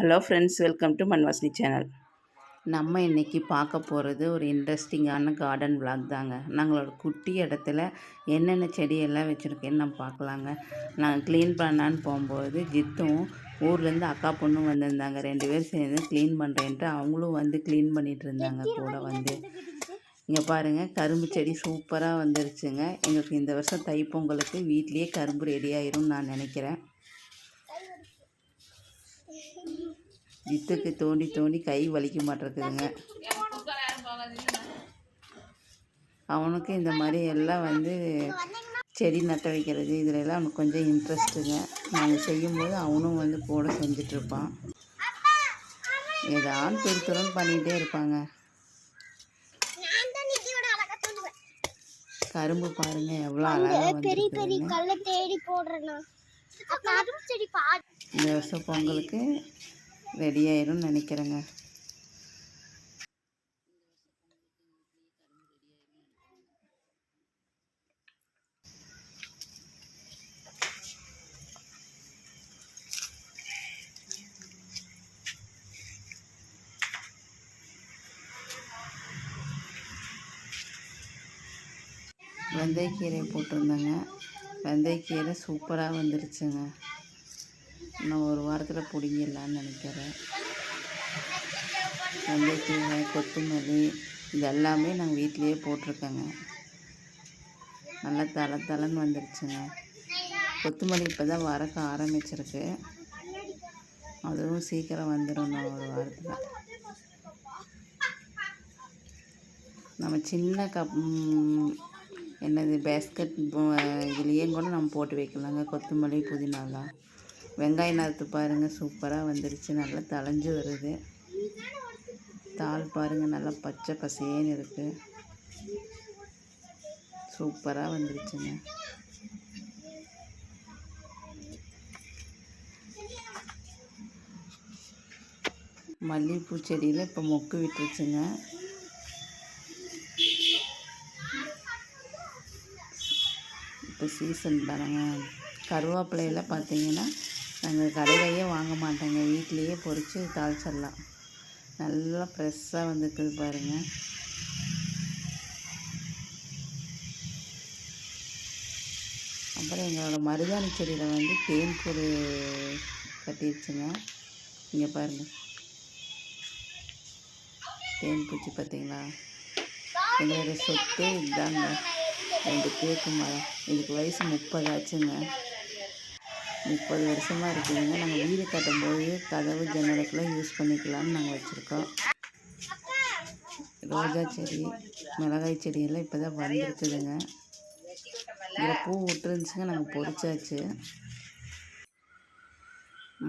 Hello friends welcome to Manvasini channel. நம்ம இன்றைக்கி பார்க்க போகிறது ஒரு இன்ட்ரெஸ்டிங்கான கார்டன் விளாக் தாங்க. நாங்களோட குட்டி இடத்துல என்னென்ன செடியெல்லாம் வச்சுருக்கேன்னு நம்ம பார்க்கலாங்க. நாங்கள் க்ளீன் பண்ணான்னு போகும்போது ஜித்தும் ஊர்லேருந்து அக்கா பொண்ணும் வந்திருந்தாங்க. ரெண்டு பேரும் சேர்ந்து க்ளீன் பண்ணுறேன்ட்டு அவங்களும் வந்து க்ளீன் பண்ணிகிட்டு இருந்தாங்க கூட வந்து. இங்கே பாருங்கள் கரும்பு செடி சூப்பராக வந்துருச்சுங்க. எங்களுக்கு இந்த வருஷம் தைப்பொங்கலுக்கு வீட்லேயே கரும்பு ரெடி ஆயிரும் நான் நினைக்கிறேன். வித்துக்கு தோண்டி தோண்டி கை வலிக்க மாட்டேருக்குதுங்க அவனுக்கு இந்த மாதிரி எல்லாம் வந்து செடி நட்ட வைக்கிறது இதிலெல்லாம் அவனுக்கு கொஞ்சம் இன்ட்ரெஸ்ட்டுங்க நாங்கள் செய்யும்போது அவனும் வந்து கூட செஞ்சிட்ருப்பான். ஏதாவது துரு துருன்னு பண்ணிகிட்டே இருப்பாங்க. கரும்பு பாருங்க எவ்வளோ அழகாக பெரிய பெரிய கல்லை தேடி போடுறேன்னா இந்த வருஷம் பொங்கலுக்கு ரெடி ஆயிரும்னு நினைக்கிறேங்க. வெந்தயக்கீரை போட்டிருந்தேங்க. வெந்தயக்கீரை சூப்பராக வந்துருச்சுங்க. இன்னும் ஒரு வாரத்தில் பிடிங்கிடலான்னு நினைக்கிறேன். வெந்தயக்கீரை கொத்தமல்லி இது எல்லாமே நாங்கள் வீட்டிலையே போட்டிருக்கேங்க. நல்லா தலை தலைன்னு வந்துருச்சுங்க. கொத்தமல்லி இப்போ தான் வரக்க ஆரம்பிச்சிருக்கு. அதுவும் சீக்கிரம் வந்துடும் நான் ஒரு வாரத்தில். நம்ம சின்ன கப் என்னது பேஸ்கட் இதுலேயே கூட நம்ம போட்டு வைக்கலாங்க. கொத்தமல்லி புதினாலாம். வெங்காய நாற்று பாருங்கள் சூப்பராக வந்துருச்சு. நல்லா தளைஞ்சு வருது. தாள் பாருங்கள் நல்லா பச்சை பசேன்னு இருக்குது சூப்பராக வந்துருச்சுங்க. மல்லிகைப்பூ செடியில் இப்போ மொக்கு விட்டுருச்சுங்க. இப்போ சீசன் தானேங்க கருவேப்பிலையில் பார்த்தீங்கன்னா நாங்கள் கடையிலையே வாங்க மாட்டோங்க. வீட்டிலையே பொறிச்சு தாளிச்சிடலாம். நல்லா ஃப்ரெஷ்ஷாக வந்துருக்குது பாருங்கள் அப்புறம் எங்களோட மருதாணி செடியில் வந்து தேன் பொரு கட்டிடுச்சுங்க இங்கே பாருங்கள் தேன் பூச்சி பார்த்தீங்களா? எங்களோட சொத்தே இதுதாங்க ரெண்டு தேக்கு மரம் இதுக்கு வயசு முப்பது ஆச்சுங்க. முப்பது வருஷமாக இருக்குதுங்க நாங்கள் வீடு கட்டும்போது கதவு ஜன்னலுக்குலாம் யூஸ் பண்ணிக்கலாம்னு நாங்கள் வச்சுருக்கோம். ரோஜா செடி மிளகாய் செடியெல்லாம் இப்போ தான் வளர்ந்துருக்குதுங்க இதில் பூ விட்டுருந்துச்சுங்க நாங்கள் பொறிச்சாச்சு.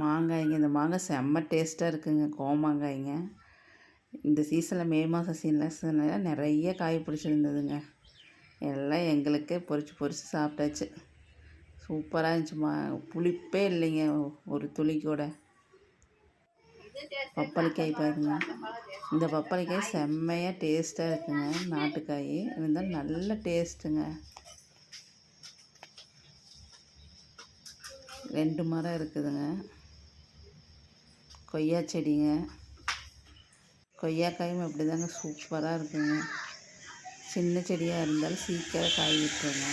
மாங்காய்ங்க இந்த மாங்காய் செம்ம டேஸ்ட்டாக இருக்குங்க கோமாங்காய்ங்க. இந்த சீசனில் மே மாதம் சீசனில் நிறைய காய் பிடிச்சிருந்ததுங்க. எல்லாம் எங்களுக்கே பொறிச்சு பொறிச்சு சாப்பிட்டாச்சு. சூப்பராக இருந்துச்சுமா புளிப்பே இல்லைங்க ஒரு துளி கூட பப்பாளிக்காய் பாருங்க. இந்த பப்பாளிக்காய் செம்மையாக டேஸ்ட்டாக இருக்குங்க. நாட்டுக்காய். இருந்தால் நல்ல டேஸ்ட்டுங்க ரெண்டு மரம் இருக்குதுங்க. கொய்யா செடிங்க. கொய்யாக்காயும் அப்படி தாங்க சூப்பராக இருக்குங்க. சின்ன செடியாக இருந்தாலும் சீக்கிரம் காய் விட்டுருங்க.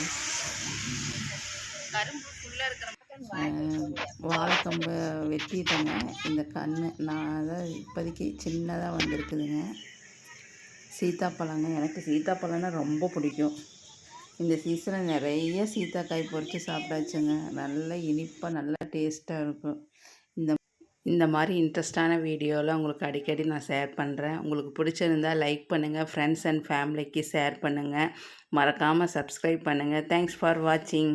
வாழைக்கம்பை வெட்டிட்டேங்க இந்த கண் நான் அதை இப்போதைக்கு சின்னதாக வந்திருக்குதுங்க. சீத்தாப்பழங்க எனக்கு சீத்தாப்பழம்னா ரொம்ப பிடிக்கும். இந்த சீசனில் நிறைய சீத்தாக்காய் பொறித்து சாப்பிட்டாச்சுங்க. நல்ல இனிப்பாக நல்லா டேஸ்ட்டாக இருக்கும். இந்த இந்த மாதிரி இன்ட்ரெஸ்டான வீடியோவில் உங்களுக்கு அடிக்கடி நான் ஷேர் பண்ணுறேன் உங்களுக்கு பிடிச்சிருந்தால் லைக் பண்ணுங்கள் ஃப்ரெண்ட்ஸ் அண்ட் ஃபேமிலிக்கு ஷேர் பண்ணுங்கள் மறக்காமல் சப்ஸ்கிரைப் பண்ணுங்கள் தேங்க்ஸ் ஃபார் வாட்சிங்